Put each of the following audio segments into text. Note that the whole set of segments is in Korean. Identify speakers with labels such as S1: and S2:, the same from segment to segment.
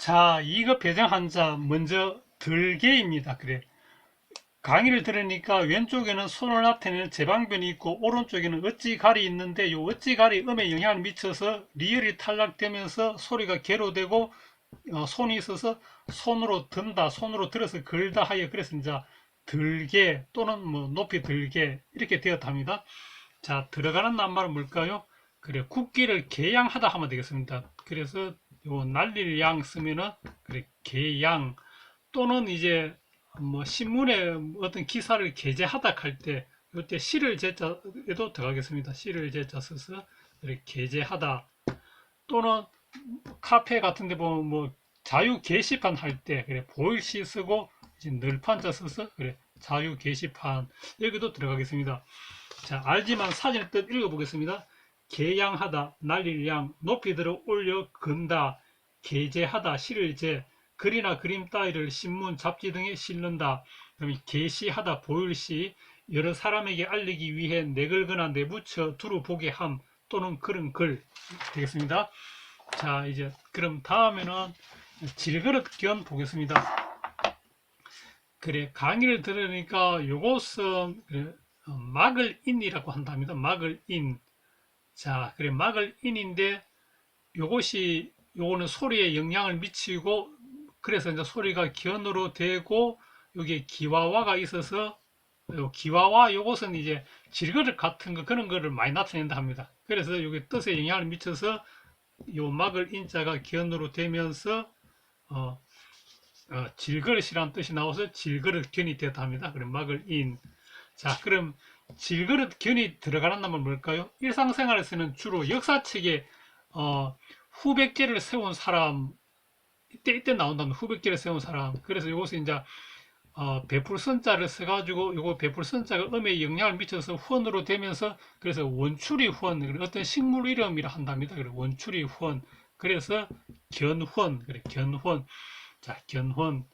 S1: 자, 이거 배정 한자 먼저 들개입니다. 그래. 강의를 들으니까 왼쪽에는 손을 나타내는 제방변이 있고 오른쪽에는 어찌갈이 있는데 요 어찌갈이 음에 영향을 미쳐서 리얼이 탈락되면서 소리가 개로되고 어, 손이 있어서 손으로 든다, 손으로 들어서 걸다 하여 그래서 이제 들개 또는 뭐 높이 들개 이렇게 되었답니다. 자, 들어가는 낱말은 뭘까요? 그래, 국기를 개양하다 하면 되겠습니다. 그래서 요 날릴 양 쓰면은 그래 개양 또는 이제 뭐 신문에 어떤 기사를 게재하다 할 때 이때 시를 제자에도 들어가겠습니다. 시를 제자 써서 그래 게재하다 또는 카페 같은 데 보면 뭐 자유 게시판 할 때 그래 보일시 쓰고 이제 널판자 써서 그래 자유 게시판 여기도 들어가겠습니다. 자 알지만 사진을 뜻 읽어보겠습니다. 개양하다, 날릴 양, 높이 들어 올려 건다, 게재하다, 실을 재, 글이나 그림 따위를 신문, 잡지 등에 실는다. 그럼 게시하다, 보일시, 여러 사람에게 알리기 위해 내걸거나 내붙여 두루 보게 함 또는 그런 글 되겠습니다. 자 이제 그럼 다음에는 질그릇 견 보겠습니다. 그래 강의를 들으니까 요것은 그래, 어, 막을 인이라고 한답니다. 막을 인. 자, 그래 막을 인인데 요것이 요거는 소리에 영향을 미치고 그래서 이제 소리가 견으로 되고 여기에 기와와가 있어서 요 기와와 요것은 이제 질그릇 같은 거 그런 거를 많이 나타낸다 합니다. 그래서 여기 뜻에 영향을 미쳐서 요 막을 인자가 견으로 되면서 어, 어, 질그릇이라는 뜻이 나와서 질그릇 견이 되었다 합니다. 그럼 막을 인. 자, 그럼 질그릇 견이 들어가는 놈은 뭘까요? 일상생활에서는 주로 역사책에 어, 후백제를 세운 사람 이때 이때 나온다면 후백제를 세운 사람 그래서 이것은 이제 어, 베풀선자를 써가지고 요거 베풀선자가 음에 영향을 미쳐서 후원으로 되면서 그래서 원추리 후원 어떤 식물 이름이라 한답니다. 그래 원추리 후원 그래서 견후원 그래 견후원 자 견후원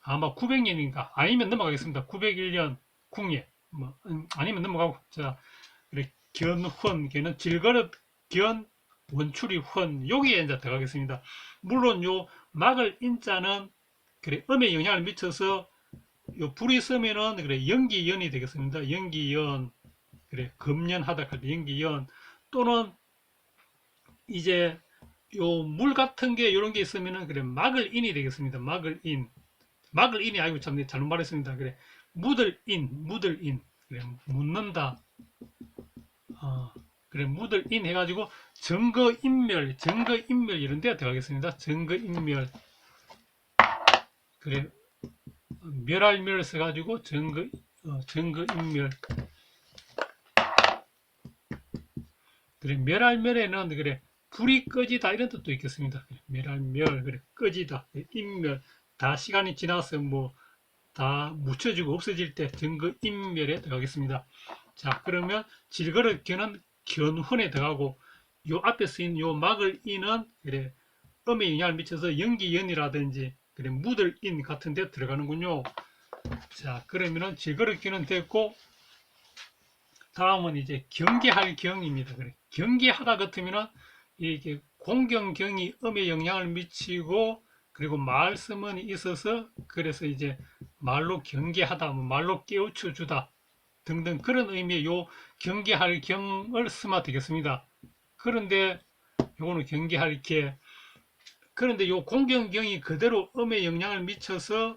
S1: 아마 900년인가 아니면 넘어가겠습니다. 901년 궁예 뭐 음, 아니면 넘어가고 자 그래 견훈 걔는 질거릇 견 원추리 훈 여기에 이제 들어가겠습니다. 물론 요 막을 인자는 그래 음에 영향을 미쳐서 요 불이 쓰면은 그래 연기연이 되겠습니다. 연기연 그래 금연하다 할 때 연기연 또는 이제 요 물 같은 게 이런 게 있으면은 그래 막을 인이 되겠습니다. 막을 인 막을 인이 아니고 참 잘못 말했습니다. 그래 묻을 인, 묻을 인. 그래, 묻는다. 어, 그래, 묻을 인 해가지고 증거 인멸, 증거 인멸 이런 데가 들어가겠습니다. 증거 인멸. 그래, 멸할 멸 써가지고 증거, 어, 증거 인멸. 그래, 멸할 멸에는 그래, 불이 꺼지다 이런 뜻도 있겠습니다. 그래, 멸할 멸, 그래, 꺼지다, 인멸. 다 시간이 지나서 뭐, 다 묻혀지고 없어질 때 증거 인멸에 들어가겠습니다. 자 그러면 질거를 겨는 견훈에 들어가고 요 앞에 쓰인 요 막을 인은 그래 음에 영향을 미쳐서 연기연이라든지 그래 묻을 인 같은 데 들어가는군요. 자 그러면은 질거를 겨는 됐고 다음은 이제 경계할 경입니다. 그래 경계하다 같으면은 이게 공경경이 음에 영향을 미치고 그리고 말씀은 있어서 그래서 이제 말로 경계하다, 뭐 말로 깨우쳐 주다 등등 그런 의미의 요 경계할 경을 쓰면 되겠습니다. 그런데 요거는 경계할 게 그런데 요 공경경이 그대로 음에 영향을 미쳐서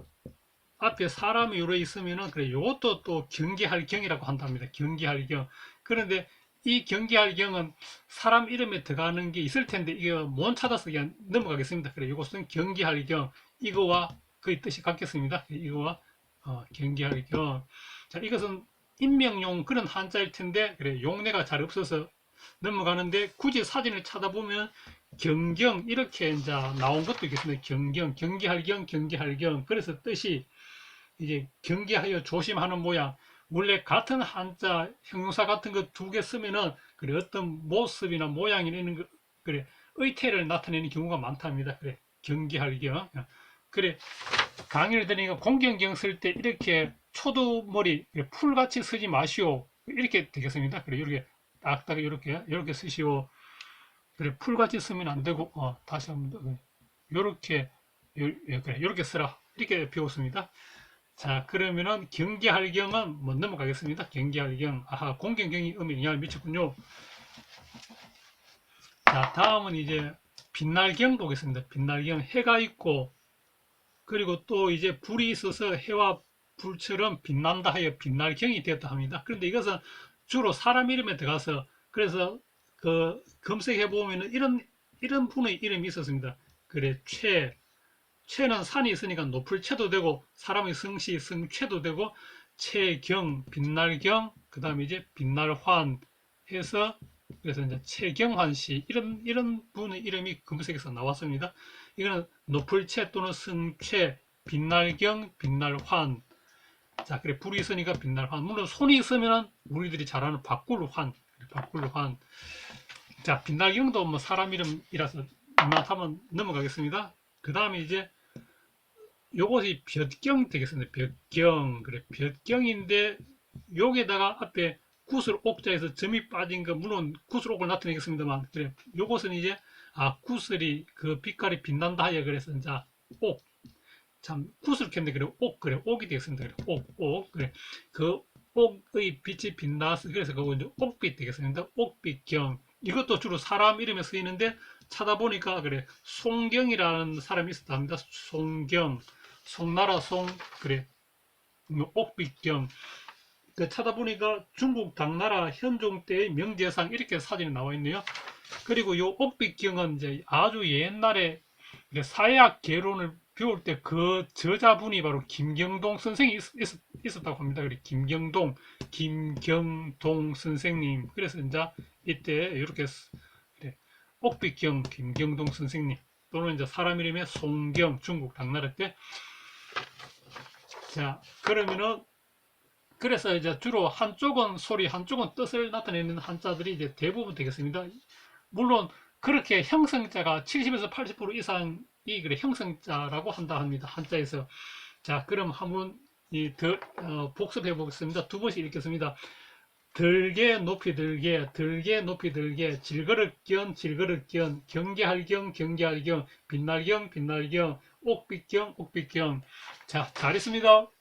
S1: 앞에 사람이 요러 있으면은 그래 요것도 또 경계할 경이라고 한답니다. 경계할 경. 그런데 이 경계할 경은 사람 이름에 들어가는 게 있을 텐데 이거 못 찾아서 그냥 넘어가겠습니다. 그래 이것은 경계할 경 이거와 거의 뜻이 같겠습니다. 이거와 어, 경계할 경. 자 이것은 인명용 그런 한자일 텐데 그래 용례가 잘 없어서 넘어가는데 굳이 사진을 찾아보면 경경 이렇게 이제 나온 것도 있겠습니다. 경경 경계할 경 경계할 경 그래서 뜻이 이제 경계하여 조심하는 모양. 원래 같은 한자 형용사 같은 거 두 개 쓰면은 그래 어떤 모습이나 모양이 있는 거 그래 의태를 나타내는 경우가 많답니다. 그래 경계할 경 그래 강의를 들으니까 공경경 쓸 때 이렇게 초두머리 풀같이 쓰지 마시오 이렇게 되겠습니다. 그래 이렇게 딱딱 이렇게 이렇게 쓰시오. 그래 풀같이 쓰면 안 되고 어, 다시 한번 더 요렇게 요, 요- 그래, 요렇게 쓰라 이렇게 배웠습니다. 자 그러면은 경계할경은 뭐 넘어가겠습니다. 경계할경 아하 공경경이 음에 영향을 미쳤군요. 자 다음은 이제 빛날경 보겠습니다. 빛날경 해가 있고 그리고 또 이제 불이 있어서 해와 불처럼 빛난다 하여 빛날경이 되었다 합니다. 그런데 이것은 주로 사람 이름에 들어가서 그래서 그 검색해 보면은 이런 이런 분의 이름이 있었습니다. 그래 최 최는 산이 있으니까 높을 최도 되고 사람의 성씨 성최도 되고 최경 빛날경 그 다음에 이제 빛날환 해서 그래서 이제 최경환 씨 이런 이런 분의 이름이 검색에서 나왔습니다. 이거는 높을 최 또는 성최 빛날경 빛날환 자 그래 불이 있으니까 빛날환 물론 손이 있으면은 우리들이 잘 아는 박굴환 박굴환 자 빛날경도 뭐 사람 이름이라서 이만하면 넘어가겠습니다. 그 다음에 이제 요것이 볕경 되겠습니다. 볕경 그래 볕경인데 여기에다가 앞에 구슬 옥자에서 점이 빠진 거 물론 구슬 옥을 나타내겠습니다만 그래 요것은 이제 아 구슬이 그 빛깔이 빛난다 하여 그래서 이제 옥 참 구슬 켰는데 그래 옥 그래 옥이 되겠습니다. 그래 옥 옥 그래 그 옥의 빛이 빛나서 그래서 그거 이제 옥빛 되겠습니다. 옥빛경 이것도 주로 사람 이름에 쓰이는데 찾아보니까 그래 송경이라는 사람이 있었다 합니다. 송경 송나라 송 그래 뭐 옥빛경 그 찾아보니까 중국 당나라 현종 때의 명제상 이렇게 사진이 나와 있네요. 그리고 요 옥빛경은 이제 아주 옛날에 사회학 개론을 배울 때 그 저자분이 바로 김경동 선생이 있, 었다고 합니다. 그래 김경동, 김경동 선생님. 그래서 이제 이때 이렇게 그래, 옥빛경 김경동 선생님 또는 이제 사람 이름의 송경 중국 당나라 때. 자 그러면은 그래서 이제 주로 한쪽은 소리, 한쪽은 뜻을 나타내는 한자들이 이제 대부분 되겠습니다. 물론 그렇게 형성자가 70에서 80% 이상이 그래 형성자라고 한다 합니다. 한자에서. 자, 그럼 한번 이 더, 어, 복습해 보겠습니다. 두 번씩 읽겠습니다. 들게 높이 들게 들게 높이 들게 질거릇견 질거릇견 경계할경 경계할경 빛날경 빛날경 옥빛경 옥빛경 자 잘했습니다.